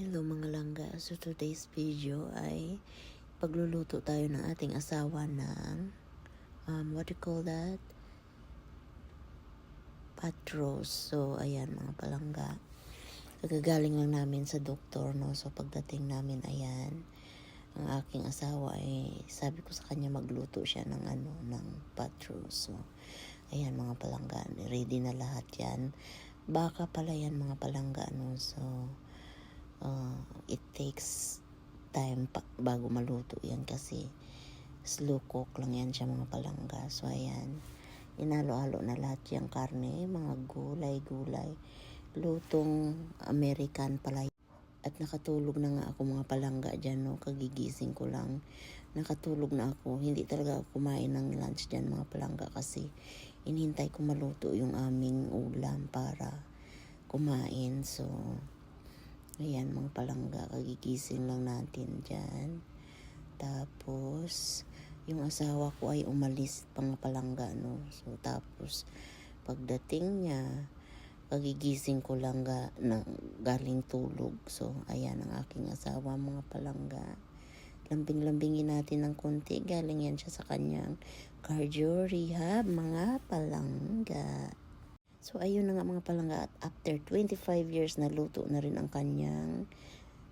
Hello mga langga. So today's video ay pagluluto tayo ng ating asawa ng um, what do you call that? Pot roast. So ayan mga palangga. Kagagaling lang namin sa doktor no. So pagdating namin ayan ang aking asawa ay sabi ko sa kanya magluto siya ng ano ng pot roast. So ayan mga palangga. Ready na lahat yan. Baka pala yan mga palangga no. So uh, it takes time pa, bago maluto yan kasi slow cook lang yan siya mga palangga. So, ayan. Inalo-alo na lahat yung karne, mga gulay-gulay. Lutong American pala. At nakatulog na nga ako mga palangga dyan, no? Kagigising ko lang. Nakatulog na ako. Hindi talaga ako kumain ng lunch dyan mga palangga kasi inintay ko maluto yung aming ulam para kumain. So, Ayan, mga palangga, kagigising lang natin dyan. Tapos, yung asawa ko ay umalis pang palangga, no? So, tapos, pagdating niya, kagigising ko lang ga, na, galing tulog. So, ayan ang aking asawa, mga palangga. Lambing-lambingin natin ng konti. Galing yan siya sa kanyang cardio rehab, mga palangga. So, ayun na nga mga palangga. At after 25 years, naluto na rin ang kanyang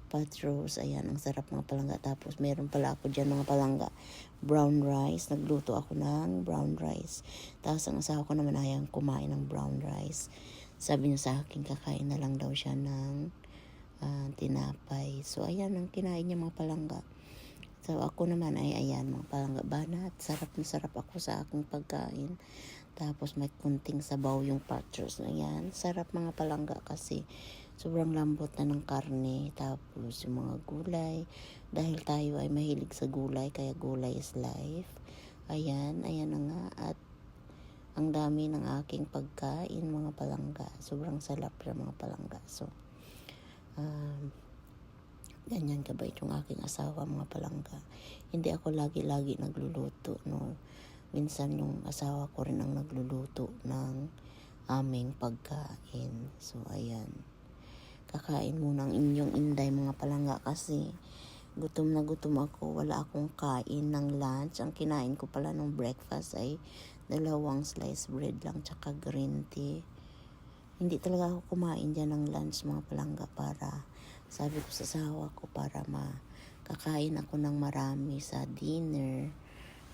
pot roast. Ayan, ang sarap mga palangga. Tapos, meron pala ako dyan mga palangga. Brown rice. Nagluto ako ng brown rice. Tapos, ang asawa ko naman ayang kumain ng brown rice. Sabi niya sa akin, kakain na lang daw siya ng ah, tinapay. So, ayan ang kinain niya mga palangga. So, ako naman ay ayan mga palangga. Banat, sarap na sarap ako sa aking pagkain. Tapos may kunting sabaw yung patros na yan. Sarap mga palangga kasi sobrang lambot na ng karne. Tapos yung mga gulay. Dahil tayo ay mahilig sa gulay, kaya gulay is life. Ayan, ayan na nga. At ang dami ng aking pagkain mga palangga. Sobrang salap na mga palangga. So, um, ganyan kabait yung aking asawa mga palangga. Hindi ako lagi-lagi nagluluto, no minsan yung asawa ko rin ang nagluluto ng aming pagkain. So, ayan. Kakain muna ang inyong inday mga palangga kasi gutom na gutom ako. Wala akong kain ng lunch. Ang kinain ko pala ng breakfast ay dalawang slice bread lang tsaka green tea. Hindi talaga ako kumain dyan ng lunch mga palangga para sabi ko sa asawa ko para makakain ako ng marami sa dinner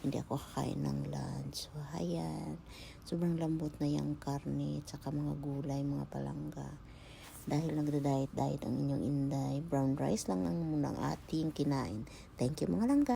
hindi ako kakain ng lunch. So, ayan. Sobrang lambot na yung karne, tsaka mga gulay, mga palangga. Dahil nagda-diet-diet ang inyong inday, brown rice lang ang munang ating kinain. Thank you mga langga.